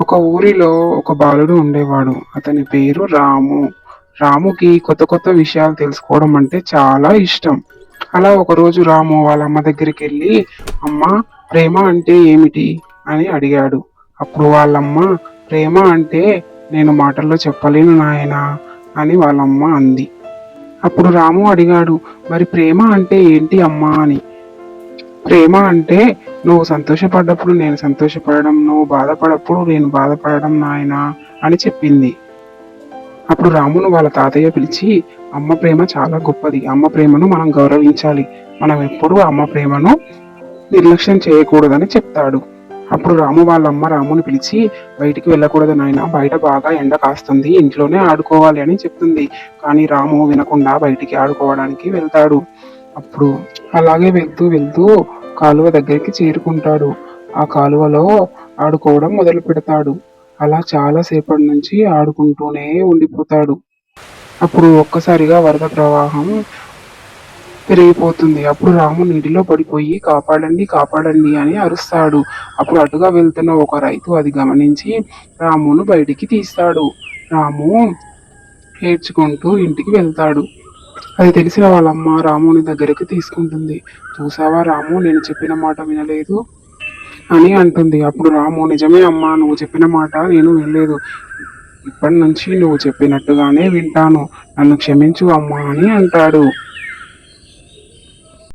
ఒక ఊరిలో ఒక బాలుడు ఉండేవాడు. అతని పేరు రాము. రాముకి కొత్త కొత్త విషయాలు తెలుసుకోవడం అంటే చాలా ఇష్టం. అలా ఒకరోజు రాము వాళ్ళ అమ్మ దగ్గరికి వెళ్ళి అమ్మ ప్రేమ అంటే ఏమిటి? అని అడిగాడు. అప్పుడు వాళ్ళమ్మ ప్రేమ అంటే నేను మాటల్లో చెప్పలేను నాయనా అని వాళ్ళమ్మ అంది. అప్పుడు రాము అడిగాడు మరి ప్రేమ అంటే ఏంటి అమ్మా అని. ప్రేమ అంటే నువ్వు సంతోషపడ్డప్పుడు నేను సంతోషపడడం నువ్వు బాధపడప్పుడు నేను బాధపడడం నాయనా అని చెప్పింది. అప్పుడు రామును వాళ్ళ తాతయ్య పిలిచి అమ్మ ప్రేమ చాలా గొప్పది. అమ్మ ప్రేమను మనం గౌరవించాలి. మనం ఎప్పుడూ అమ్మ ప్రేమను నిర్లక్ష్యం చేయకూడదని చెప్తాడు. అప్పుడు రాము వాళ్ళ అమ్మ రాముని పిలిచి బయటికి వెళ్ళకూడదు నాయన. బయట బాగా ఎండ కాస్తుంది. ఇంట్లోనే ఆడుకోవాలి అని చెప్తుంది. కానీ రాము వినకుండా బయటికి ఆడుకోవడానికి వెళ్తాడు. అప్పుడు అలాగే వెళ్తూ వెళ్తూ కాలువ దగ్గరికి చేరుకుంటాడు. ఆ కాలువలో ఆడుకోవడం మొదలు పెడతాడు. అలా చాలా సేపటి నుంచి ఆడుకుంటూనే ఉండిపోతాడు. అప్పుడు ఒక్కసారిగా వరద ప్రవాహం పెరిగిపోతుంది. అప్పుడు రాము నీటిలో పడిపోయి కాపాడండి కాపాడండి అని అరుస్తాడు. అప్పుడు అటుగా వెళ్తున్న ఒక రైతు అది గమనించి రామును బయటికి తీస్తాడు. రాము ఏడ్చుకుంటూ ఇంటికి వెళ్తాడు. అది తెలిసిన వాళ్ళమ్మ రాముని దగ్గరికి తీసుకుంటుంది. చూసావా రాము? నేను చెప్పిన మాట వినలేదు అని అంటుంది. అప్పుడు రాము నిజమే అమ్మా నువ్వు చెప్పిన మాట నేను వినలేదు. ఇప్పటి నుంచి నువ్వు చెప్పినట్టుగానే వింటాను. నన్ను క్షమించు అమ్మా అని అంటాడు.